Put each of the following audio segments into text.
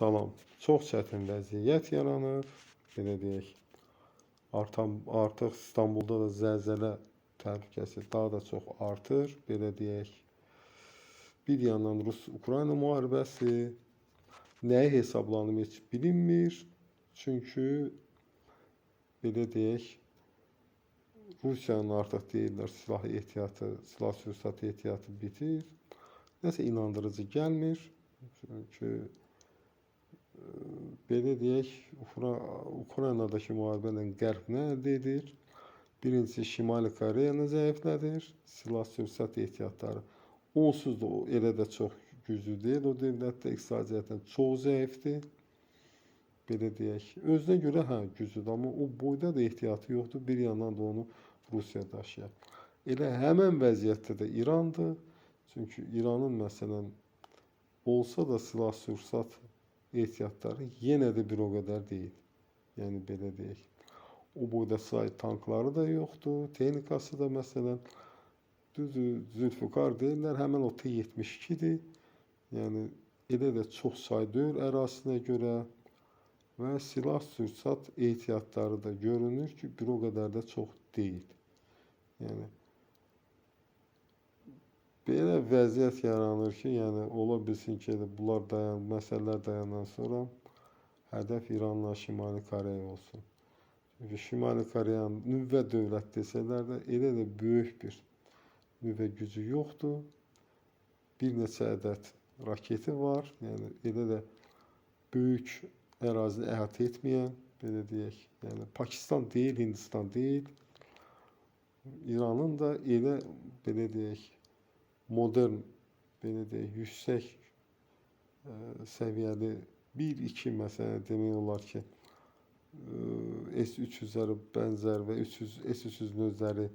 Salam. Çox çətin vəziyyət yaranır. Belə deyək. Artan artıq İstanbulda da zəlzələ təhlükəsi daha da çox artır. Belə deyək. Bir yandan Rus-Ukrayna müharibəsi nəyi hesablanıb heç bilinmir. Çünki belə deyək, Rusiyanın artıq deyirlər silah ehtiyatı, silah sursatı ehtiyatı bitir. Nəsə inandırıcı gəlmir. Çünki belə deyək, Ukra Ukraynadakı müharibədən Qərb nə əldə edir? Birincisi Şimali Koreyanı zəiflədir. Silah sursat ehtiyatları onsuz da elə də çox güclü deyil. O dövlət də iqtisadiyyatən çox zəifdir. Belə deyək. Özünə görə hə güclüdür, amma o boyda da ehtiyatı yoxdur. Bir yandan da onu Rusiya daşıyır. Elə həmin vəziyyətdə də İrandır. Çünki İranın məsələn olsa da silah sursat ehtiyatları yenə də bir o qədər deyil. Yəni belə deyək. O boyda say tankları da yoxdur, texnikası da məsələn düzdür, Zülfikar deyirlər, həmin o T-72-dir. Yəni elə də çox say deyil ərazisinə görə və silah sursat ehtiyatları da görünür ki, bir o qədər də çox deyil. Yəni belə vəziyyət yaranır ki, yəni ola bilsin ki, bunlar dayan, məsələlər dayandan sonra hədəf İranla Şimali Koreya olsun. Çünki Şimali Koreyanın nüvə dövlət desələr də elə də böyük bir nüvə gücü yoxdur. Bir neçə ədəd raketi var. Yəni elə də böyük ərazini əhatə etməyən, belə deyək, yəni Pakistan deyil, Hindistan deyil. İranın da elə belə deyək, modern, belə deyək, yüksək ə, səviyyəli 1-2 məsələn demək olar ki, ə, S-300-lərə bənzər və 300 S-300 özləri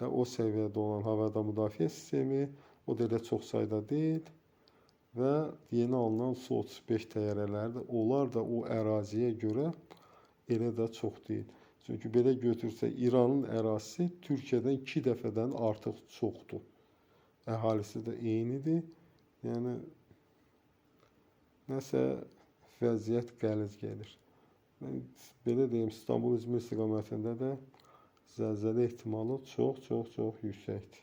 də o səviyyədə olan havada müdafiə sistemi, o da elə çox sayda deyil və yeni alınan Su-35 təyyarələri də onlar da o əraziyə görə elə də çox deyil. Çünki belə götürsək İranın ərazisi Türkiyədən 2 dəfədən artıq çoxdur. Əhalisi də eynidir. Yəni nəsə vəziyyət qəliz gəlir. Belə deyim, İstanbul İzmir istiqamətində də zəlzələ ehtimalı çox, çox, çox yüksəkdir.